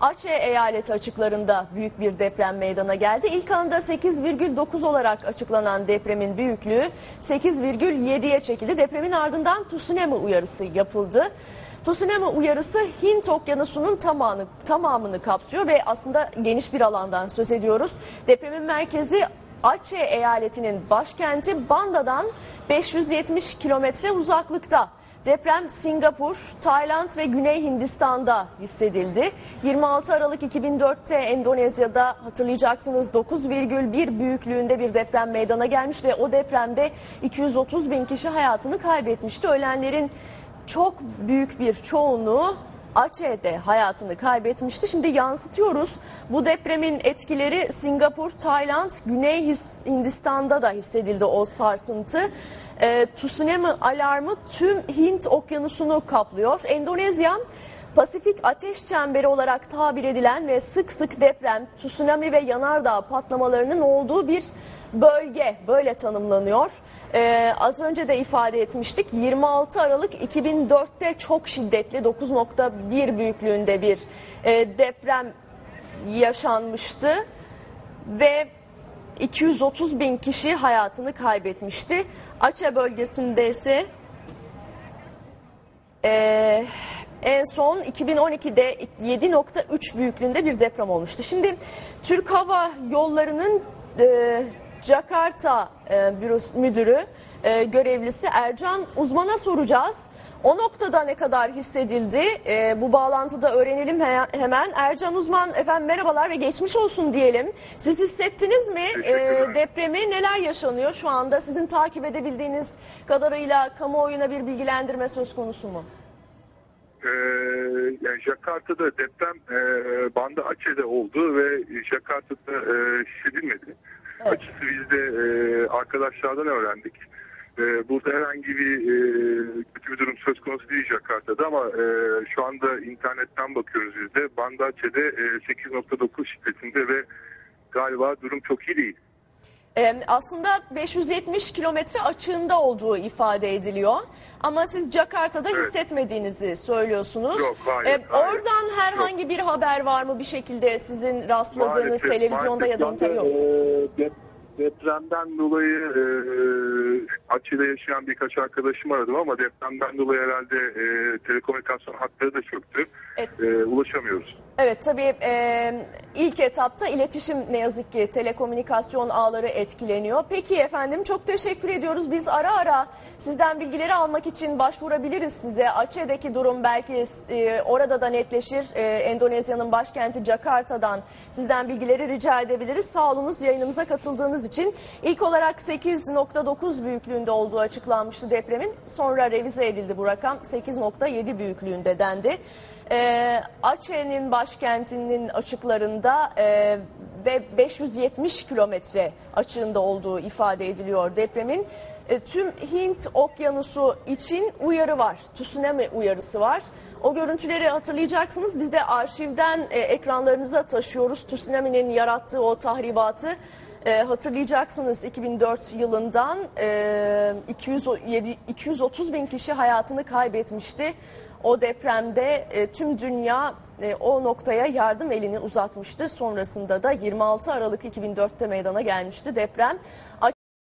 Aceh eyaleti açıklarında büyük bir deprem meydana geldi. İlk anda 8,9 olarak açıklanan depremin büyüklüğü 8,7'ye çekildi. Depremin ardından tsunami uyarısı yapıldı. Tsunami uyarısı Hint okyanusunun tamamını, tamamını kapsıyor ve aslında geniş bir alandan söz ediyoruz. Depremin merkezi Aceh eyaletinin başkenti Banda'dan 570 kilometre uzaklıkta. Deprem Singapur, Tayland ve Güney Hindistan'da hissedildi. 26 Aralık 2004'te Endonezya'da hatırlayacaksınız 9,1 büyüklüğünde bir deprem meydana gelmiş ve o depremde 230 bin kişi hayatını kaybetmişti. Ölenlerin çok büyük bir çoğunluğu Aceh'de hayatını kaybetmişti. Şimdi yansıtıyoruz. Bu depremin etkileri Singapur, Tayland, Güney Hindistan'da da hissedildi o sarsıntı. E, tsunami alarmı tüm Hint okyanusunu kaplıyor. Endonezya Pasifik ateş çemberi olarak tabir edilen ve sık sık deprem, tsunami ve yanardağ patlamalarının olduğu bir bölge böyle tanımlanıyor. Ee, az önce de ifade etmiştik 26 Aralık 2004'te çok şiddetli 9.1 büyüklüğünde bir e, deprem yaşanmıştı ve 230 bin kişi hayatını kaybetmişti. Aceh bölgesinde ise e, en son 2012'de 7.3 büyüklüğünde bir deprem olmuştu. Şimdi Türk Hava Yolları'nın e, Jakarta e, bürosu müdürü e, görevlisi Ercan Uzman'a soracağız. O noktada ne kadar hissedildi? E, bu bağlantıda öğrenelim he- hemen. Ercan Uzman efendim merhabalar ve geçmiş olsun diyelim. Siz hissettiniz mi e, depremi? Neler yaşanıyor şu anda? Sizin takip edebildiğiniz kadarıyla kamuoyuna bir bilgilendirme söz konusu mu? Ee, yani Jakarta'da deprem e, bandı Aceh'de oldu ve Jakarta'da e, hissedilmedi. Evet. Açısı biz de e, arkadaşlardan öğrendik. E, burada herhangi bir e, kötü bir durum söz konusu değil Jakarta'da ama e, şu anda internetten bakıyoruz biz de. Bandı Aceh'de e, 8.9 şiddetinde ve galiba durum çok iyi değil. Ee, aslında 570 kilometre açığında olduğu ifade ediliyor. Ama siz Jakarta'da Evet. hissetmediğinizi söylüyorsunuz. Yok, hayır, Ee, hayır. oradan herhangi bir haber var mı bir şekilde sizin rastladığınız Maalesef- televizyonda ya da maalesef de, e, dep- depremden dolayı e, Aceh'de yaşayan birkaç arkadaşım aradım ama depremden dolayı herhalde e, telekomünikasyon hatları da çöktü. Evet. E, ulaşamıyoruz. Evet tabii e, ilk etapta iletişim ne yazık ki telekomünikasyon ağları etkileniyor. Peki efendim çok teşekkür ediyoruz. Biz ara ara sizden bilgileri almak için başvurabiliriz size. Aceh'deki durum belki e, orada da netleşir. E, Endonezya'nın başkenti Jakarta'dan sizden bilgileri rica edebiliriz. Sağ olunuz yayınımıza katıldığınız için. İlk olarak 8.9 büyüklüğünde olduğu açıklanmıştı depremin. Sonra revize edildi bu rakam 8.7 büyüklüğünde dendi. E, Aceh'nin başkentinin açıklarında e, ve 570 kilometre açığında olduğu ifade ediliyor depremin. E, tüm Hint okyanusu için uyarı var. Tsunami uyarısı var. O görüntüleri hatırlayacaksınız. Biz de arşivden e, ekranlarınıza taşıyoruz. Tsunami'nin yarattığı o tahribatı. E, hatırlayacaksınız 2004 yılından e, 207, 230 bin kişi hayatını kaybetmişti. O depremde e, tüm dünya e, o noktaya yardım elini uzatmıştı. Sonrasında da 26 Aralık 2004'te meydana gelmişti deprem.